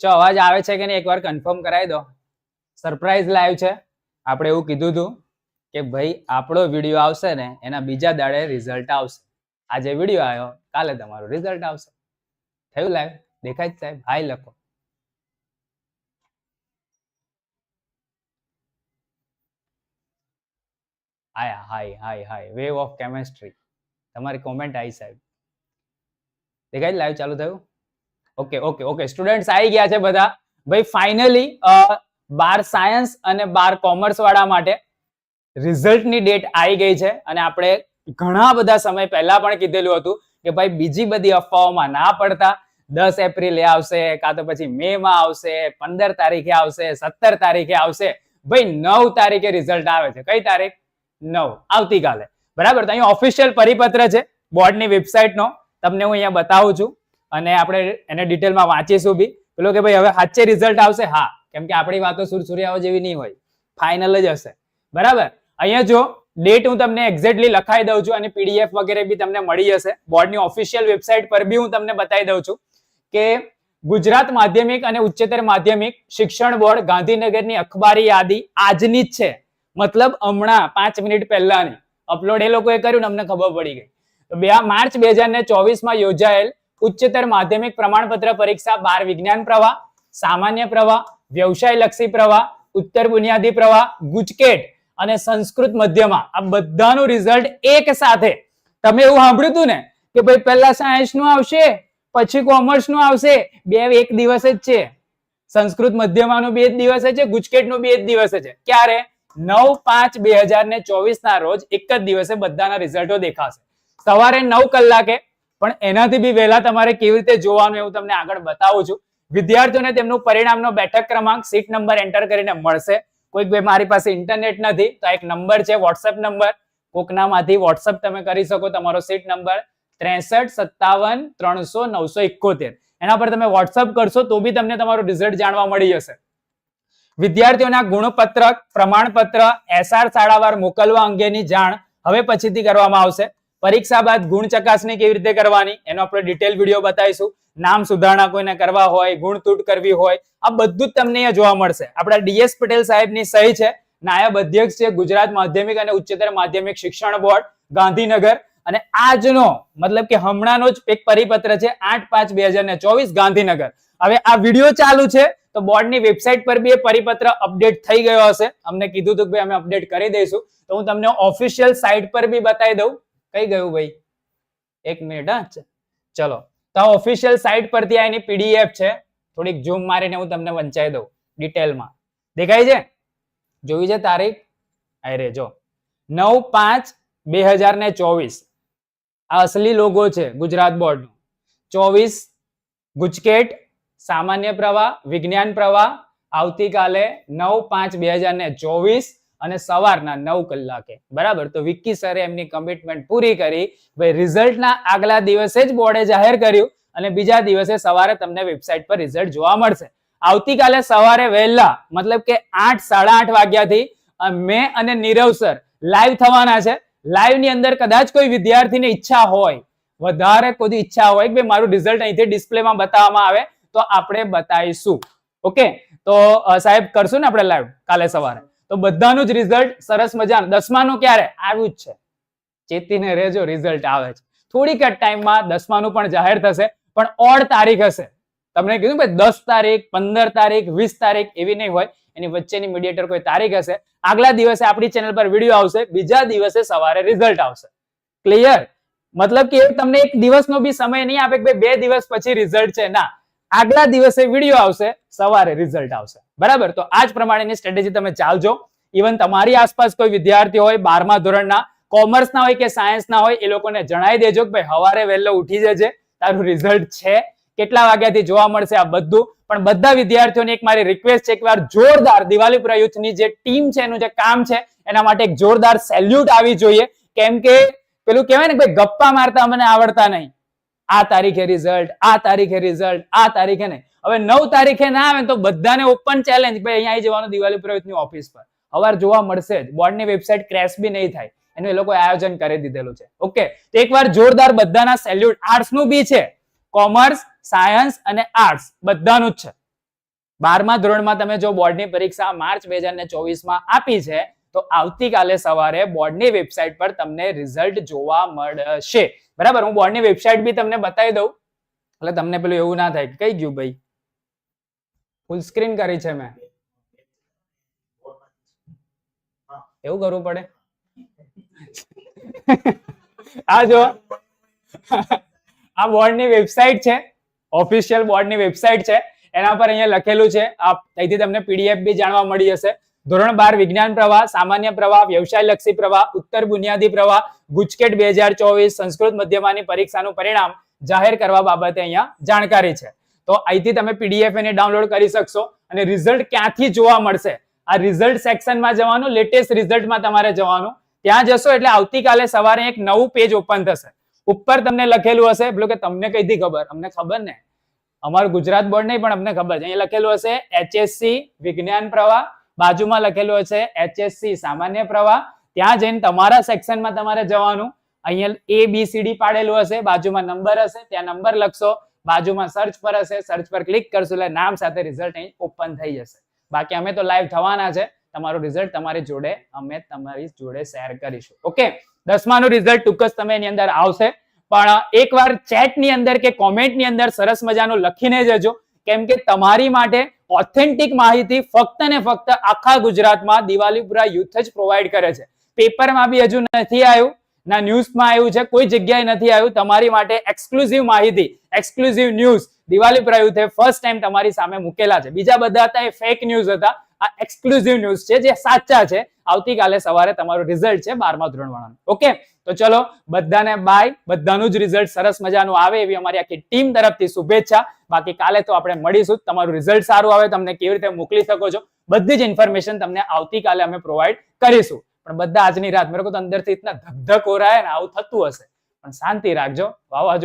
ચો, અવાજ આવે છે કે નહીં? એકવાર કન્ફર્મ કરાવી દો. સરપ્રાઈઝ લાઈવ છે. આપણે એવું કીધું હતું કે ભાઈ, આપણો વીડિયો આવશે ને, એના બીજા દાડે રિઝલ્ટ આવશે. આજે વીડિયો આવ્યો, કાલે તમારું રિઝલ્ટ આવશે. થયું લાઈવ દેખાય જ સાહેબ. હાઈ લખો. આયા hi hi hi. Wave of chemistry તમારી કોમેન્ટ આવી સાહેબ. દેખાય લાઈવ ચાલુ થયું? ઓકે ઓકે ઓકે સ્ટુડન્ટ્સ આવી ગયા છે બધા. ભાઈ ફાઇનલી બાર સાયન્સ અને બાર કોમર્સ વાળા માટે રિઝલ્ટની ડેટ આવી ગઈ છે. અને આપણે ઘણા બધા સમય પહેલા પણ કીધેલું હતું કે ભાઈ, બીજી બધી અફવાઓમાં ના પડતા. દસ એપ્રિલે આવશે, કાં તો પછી મે માં આવશે, પંદર તારીખે આવશે, સત્તર તારીખે આવશે. ભાઈ, નવ તારીખે રિઝલ્ટ આવે છે. કઈ તારીખ? નવ. આવતીકાલે. બરાબર? તો અહીંયા ઓફિશિયલ પરિપત્ર છે બોર્ડની વેબસાઇટનો તમને હું અહીંયા બતાવું છું. અને આપણે એને ડિટેલમાં વાંચીશું બી. પેલો કે ભાઈ, હવે સાચે રિઝલ્ટ આવશે? હા. કેમ કે આપણી વાતો સુરસુરિયાઓ જેવી નહીં હોય. ફાઇનલ જ હશે. બરાબર? અહીંયા જો ડેટ હું તમને એક્ઝેક્ટલી લખાઈ દઉં છું અને પીડીએફ વગેરે બી તમને મળી જશે. બોર્ડની ઓફિશિયલ વેબસાઇટ પર બી હું તમને બતાવી દઉં છું કે ગુજરાત માધ્યમિક અને ઉચ્ચતર માધ્યમિક શિક્ષણ બોર્ડ ગાંધીનગરની અખબારી યાદી આજની જ છે. મતલબ હમણાં, પાંચ મિનિટ પહેલાની. અપલોડ એ લોકોએ કર્યું ને અમને ખબર પડી ગઈ. બે માર્ચ બે હજાર ને ચોવીસમાં યોજાયેલ ઉચ્ચતર માધ્યમિક પ્રમાણપત્ર પરીક્ષા, બાર વિજ્ઞાન પ્રવાહ, સામાન્ય પ્રવાહ વ્યવસાય લક્ષી પ્રવાહ, ઉત્તર બુનિયાદી પ્રવાહ, ગુજકેટ અને સંસ્કૃત મધ્યમાં. આ બધાનું રિઝલ્ટ એક સાથે. તમે એવું સાંભળ્યું હતું ને કે ભાઈ પહેલા સાયન્સનું આવશે, પછી કોમર્સનું આવશે. બે એક દિવસ જ છે. સંસ્કૃત મધ્યમાનું બે જ દિવસ છે ગુજકેટનું બે જ દિવસ છે. ક્યારે? નવ પાંચ બે હજાર ને ચોવીસ ના રોજ એક જ દિવસે બધાના રિઝલ્ટો દેખાશે. સવારે નવ કલાકે પણ એનાથી બી વહેલા તમારે કેવી રીતે જોવાનું એવું તમને આગળ બતાવું છું. વિદ્યાર્થીઓને તેમનું પરિણામનો બેઠક ક્રમાંક સીટ નંબર એન્ટર કરીને મળશે. કોઈક ભાઈ મારી પાસે ઇન્ટરનેટ નથી, તો એક નંબર છે, વોટ્સએપ નંબર. કોકનામાંથી વોટ્સએપ તમે કરી શકો તમારો સીટ નંબર ત્રેસઠ, સત્તાવન, ત્રણસો, નવસો એકોતેર. એના પર તમે વોટ્સઅપ કરશો તો બી તમને તમારું રિઝલ્ટ જાણવા મળી જશે. વિદ્યાર્થીઓના ગુણપત્રક, પ્રમાણપત્ર, એસઆર શાળાવાર મોકલવા અંગેની જાણ હવે પછીથી કરવામાં આવશે. પરીક્ષા બાદ ગુણ ચકાસણી કેવી રીતે કરવાની? એનો આપણે ડિટેલ વીડિયો બતાવીશું. નામ સુધારણા કોઈને કરવા હોય, ગુણ તૂટ કરવી હોય, આ બધું જ તમને અહીંયા જોવા મળશે. આપણા ડીએસ પટેલ સાહેબની સહી છે. નાયબ અધ્યક્ષ છે ગુજરાત માધ્યમિક અને ઉચ્ચતર માધ્યમિક શિક્ષણ બોર્ડ, ગાંધીનગર. અને આજનો, મતલબ કે હમણાંનો જ એક પરિપત્ર છે, આઠ પાંચ બે હજાર ને ચોવીસ, ગાંધીનગર. હવે આ વીડિયો ચાલુ છે, તો બોર્ડની વેબસાઇટ પર બી એ પરિપત્ર અપડેટ થઈ ગયો હશે. અમને કીધું હતું કે અમે અપડેટ કરી દઈશું. તો હું તમને ઓફિશિયલ સાઇટ પર બી બતાવી દઉં. કઈ ગયું ભાઈ? એક મિનિટ, હા ચલો. તો ઓફિશિયલ સાઇટ પરથી આ એની પીડીએફ છે. થોડીક ઝૂમ મારીને હું તમને વંચાઈ દઉં ડિટેલમાં દેખાય છે? જોઈ છે તારીખ? અરે જો. નવ પાંચ બે હજાર ને ચોવીસ. આ અસલી લોગો છે ગુજરાત બોર્ડનો ચોવીસ ગુજકેટ, સામાન્ય પ્રવાહ, વિજ્ઞાન પ્રવાહ. આવતીકાલે નવ પાંચ બે હજાર ને ચોવીસ અને સવારના નવ કલાકે. બરાબર? તો વિક્કી સરે એમની કમિટમેન્ટ પૂરી કરી. ભાઈ, રિઝલ્ટના આગલા દિવસે જ બોર્ડે જાહેર કર્યું અને બીજા દિવસે સવારે તમને વેબસાઇટ પર રિઝલ્ટ જોવા મળશે. આવતીકાલે સવારે વહેલા, મતલબ કે આઠ, સાડા આઠ વાગ્યાથી મેં અને નીરવ સર લાઈવ થવાના છે. લાઈવની અંદર કદાચ કોઈ વિદ્યાર્થીને ઈચ્છા હોય, વધારે કોઈ ઈચ્છા હોય કે મારું રિઝલ્ટ અહીંથી ડિસ્પ્લેમાં બતાવવામાં આવે, તો આપણે બતાવીશું. ઓકે? તો સાહેબ, કરશું ને આપણે લાઈવ કાલે સવારે? તો બધાનું જ રિઝલ્ટ સરસ મજાનું. દસમાનું ક્યારે? આવ્યું જ છે. ચેતીને રહેજો રિઝલ્ટ આવે છે. થોડીક જ ટાઈમમાં દસમાનું પણ જાહેર થશે. પણ ઓડ તારીખ હશે. તમને કીધું ભાઈ, દસ તારીખ, પંદર તારીખ, વીસ તારીખ એવી નહીં હોય. એની વચ્ચેની મીડિયેટર કોઈ તારીખ હશે. આગલા દિવસે આપણી ચેનલ પર વીડિયો આવશે. બીજા દિવસે સવારે રિઝલ્ટ આવશે. ક્લિયર મતલબ કે તમને એક દિવસનો બી સમય નહીં આપે કે ભાઈ બે દિવસ પછી રિઝલ્ટ છે. ના. આગલા દિવસે વીડિયો આવશે, સવારે રિઝલ્ટ આવશે. બરાબર? તો આ જ પ્રમાણેની સ્ટ્રેટેજી તમે ચાલજો. ઇવન તમારી આસપાસ કોઈ વિદ્યાર્થી હોય, બારમા ધોરણના કોમર્સના હોય કે સાયન્સના હોય, એ લોકોને જણાવી દેજો કે ભાઈ સવારે વહેલો ઉઠી જજે. તારું રિઝલ્ટ છે. કેટલા વાગ્યાથી જોવા મળશે આ બધું? પણ બધા વિદ્યાર્થીઓની એક મારી રિક્વેસ્ટ છે, એકવાર જોરદાર દિવાળી યુથની જે ટીમ છે, એનું જે કામ છે, એના માટે એક જોરદાર સેલ્યુટ આવી જોઈએ. કેમ કે, પેલું કહેવાય ને ભાઈ, ગપ્પા મારતા મને આવડતા નહીં. આ તારીખે રિઝલ્ટ આ તારીખે રિઝલ્ટ આ તારીખે નહીં. હવે નવ તારીખે ના આવે તો બધાને ઓપન ચેલેન્જ ભાઈ, અહીંયા આવી જવાનું દિવાળી પુરોહિતની ઓફિસ પર. અવાર જોવા મળશે જ. બોર્ડની વેબસાઇટ ક્રેશ બી નહીં થાય. એનું એ લોકો આયોજન કરી દીધેલું છે. ઓકે તો એકવાર જોરદાર બધાના સેલ્યુટ આર્ટ્સનું બી છે. કોમર્સ સાયન્સ અને આર્ટ્સ બધાનું જ છે. બારમા ધોરણમાં તમે જો બોર્ડની પરીક્ષા માર્ચ બે હજાર ચોવીસમાં આપી છે તો આવતીકાલે સવારે બોર્ડની વેબસાઇટ પર તમને રિઝલ્ટ જોવા મળશે. બરાબર? હું બોર્ડની વેબસાઇટ બી તમને બતાવી દઉં. એટલે તમને પેલું એવું ના થાય કઈ ગયું ભાઈ? ફૂલ સ્ક્રીન કરી છે મેં. એવું કરવું પડે? આ જો. આ બોર્ડની વેબસાઇટ છે. ઓફિશિયલ બોર્ડની વેબસાઇટ છે. એના પર અહીંયા લખેલું છે. આ અહીંથી તમને પીડીએફ બી જાણવા મળી જશે. ધોરણ બાર વિજ્ઞાન પ્રવાહ, સામાન્ય પ્રવાહ વ્યવસાય લક્ષી પ્રવાહ, ઉત્તર બુનિયાદી પ્રવાહ, ગુજકેટ બે હજાર ચોવીસ સંસ્કૃત મધ્યમાની પરીક્ષાનું પરિણામ જાહેર કરવા બાબતે અહીંયા જાણકારી છે. તો અહીંથી તમે પીડીએફ એને ડાઉનલોડ કરી શકશો અને રિઝલ્ટ ક્યાંથી જોવા મળશે? આ રિઝલ્ટ સેક્શનમાં જવાનું લેટેસ્ટ રિઝલ્ટમાં તમારે જવાનું. ત્યાં જશો એટલે આવતીકાલે સવારે એક નવું પેજ ઓપન થશે. ઉપર તમને લખેલું હશે એટલું કે તમને કઈથી ખબર? અમને ખબર ને? અમારું ગુજરાત બોર્ડ નહીં, પણ અમને ખબર છે. અહીંયા લખેલું હશે એચએસસી વિજ્ઞાન પ્રવાહ બાજુમાં લખેલું છે એચએસસી સામાન્ય પ્રવાહ. ત્યાં જઈને તમારા સેક્શનમાં તમારે જવાનું. અહીંયા એ બી સી ડી પાડેલું હશે, બાજુમાં નંબર હશે, ત્યાં નંબર લખશો, બાજુમાં સર્ચ પર હશે સર્ચ પર ક્લિક કરશો એટલે નામ સાથે રિઝલ્ટ અહીં ઓપન થઈ જશે. બાકી અમે તો લાઈવ થવાના છે, તમારું રિઝલ્ટ તમારી જોડે, અમે તમારી જોડે શેર કરીશું. ઓકે દસમાનું રિઝલ્ટ ટૂંક જ તમે એની અંદર આવશે. પણ એકવાર ચેટની અંદર કે કોમેન્ટની અંદર સરસ મજાનું લખીને જજો. કેમ કે તમારી માટે ઓથેન્ટિક માહિતી ફક્ત ને ફક્ત આખા ગુજરાતમાં દિવાલીપુરા યુથ જ પ્રોવાઈડ કરે છે. પેપરમાં બી હજુ નથી આવ્યું, ના ન્યૂઝમાં આવ્યું છે, કોઈ જગ્યાએ નથી આવ્યું. તમારી માટે એક્સક્લુઝિવ માહિતી એક્સક્લુઝિવ ન્યૂઝ દિવાલીપુરા યુથે ફર્સ્ટ ટાઈમ તમારી સામે મૂકેલા છે. બીજા બધા હતા એ ફેક ન્યૂઝ હતા. આ એક્સક્લુઝિવ ન્યૂઝ છે જે સાચા છે. આવતીકાલે સવારે તમારું રિઝલ્ટ છે બારમા ધોરણ વાળાનું ઓકે તો ચલો, બધાને બાય બધાનું જ રિઝલ્ટ સરસ મજાનું આવે એવી અમારી આખી ટીમ તરફથી શુભેચ્છા. બાકી કાલે તો આપણે મળીશું. તમારું રિઝલ્ટ સારું આવે, તમને કેવી રીતે મોકલી શકો છો, બધી જ ઇન્ફોર્મેશન તમને આવતીકાલે અમે પ્રોવાઈડ કરીશું. પણ બધા આજની રાત મેરે અંદરથી ઇતના ધક ધક હો રહા ને, આવું થતું હશે. પણ શાંતિ રાખજો. વાવાઝોડું